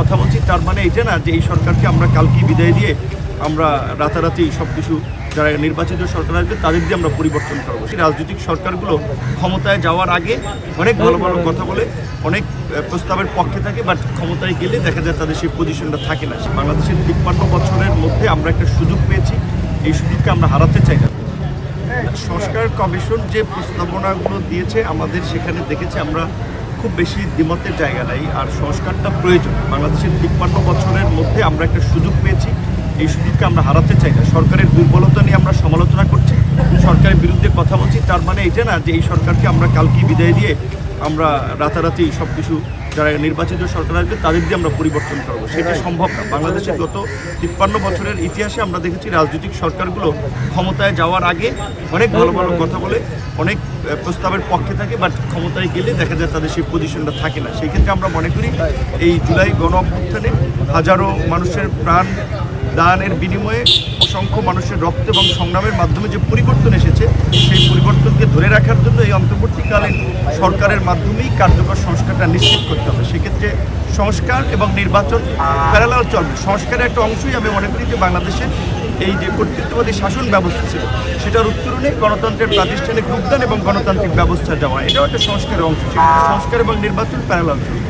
কথা বলছি তার মানে এটা না যে এই সরকারকে আমরা কালকে বিদায় দিয়ে আমরা রাতারাতি সব কিছু যারা নির্বাচিত সরকার আসবে তাদের দিয়ে আমরা পরিবর্তন করব। সেই রাজনৈতিক সরকারগুলো ক্ষমতায় যাওয়ার আগে অনেক ভালো ভালো কথা বলে অনেক প্রস্তাবের পক্ষে থাকে বাট ক্ষমতায় গেলে দেখা যায় তাদের সেই পজিশনটা থাকে না। বাংলাদেশের তিপ্পান্ন বছরের মধ্যে আমরা একটা সুযোগ পেয়েছি এই সুযোগকে আমরা হারাতে চাই না। সংস্কার কমিশন যে প্রস্তাবনাগুলো দিয়েছে আমাদের সেখানে দেখেছি আমরা খুব বেশি দ্বিমতের জায়গা নাই, আর সংস্কারটা প্রয়োজন। বাংলাদেশের তিপ্পান্ন বছরের মধ্যে আমরা একটা সুযোগ পেয়েছি। এই সুযোগকে আমরা হারাতে চাই না। সরকারের দুর্বলতা নিয়ে আমরা সমালোচনা করছি। সরকারের বিরুদ্ধে কথা বলছি, তার মানে এটা না যে এই সরকারকে আমরা কালকে বিদায় দিয়ে আমরা রাতারাতি সব কিছু যারা নির্বাচিত সরকার আসবে তাদের দিয়ে আমরা পরিবর্তন করব। সেটা সম্ভব না। বাংলাদেশের গত তিপ্পান্ন বছরের ইতিহাসে আমরা দেখেছি রাজনৈতিক সরকারগুলো ক্ষমতায় যাওয়ার আগে অনেক ভালো ভালো কথা বলে অনেক প্রস্তাবের পক্ষে থাকে বাট ক্ষমতায় গেলে দেখা যায় তাদের সেই পজিশনটা থাকে না। সেই ক্ষেত্রে আমরা মনে করি এই জুলাই গণ অভ্যুত্থানে হাজারো মানুষের প্রাণ দানের বিনিময়ে অসংখ্য মানুষের রক্ত এবং সংগ্রামের মাধ্যমে যে পরিবর্তন এসেছে সেই পরিবর্তনকে ধরে এই অন্তর্বর্তীকালীন সরকারের মাধ্যমেই কার্যকর সংস্কারটা নিশ্চিত করতে হবে। সেক্ষেত্রে সংস্কার এবং নির্বাচন প্যারালাল চলবে। সংস্কারের একটা অংশই আমি মনে করি যে বাংলাদেশে এই যে কর্তৃত্ববাদী শাসন ব্যবস্থা ছিল, সেটার উত্তরণে গণতন্ত্রের প্রাতিষ্ঠানিক রূপদান এবং গণতান্ত্রিক ব্যবস্থা যাওয়া, এটাও একটা সংস্কারের অংশ ছিল। সংস্কার এবং নির্বাচন প্যারালাল চলবে।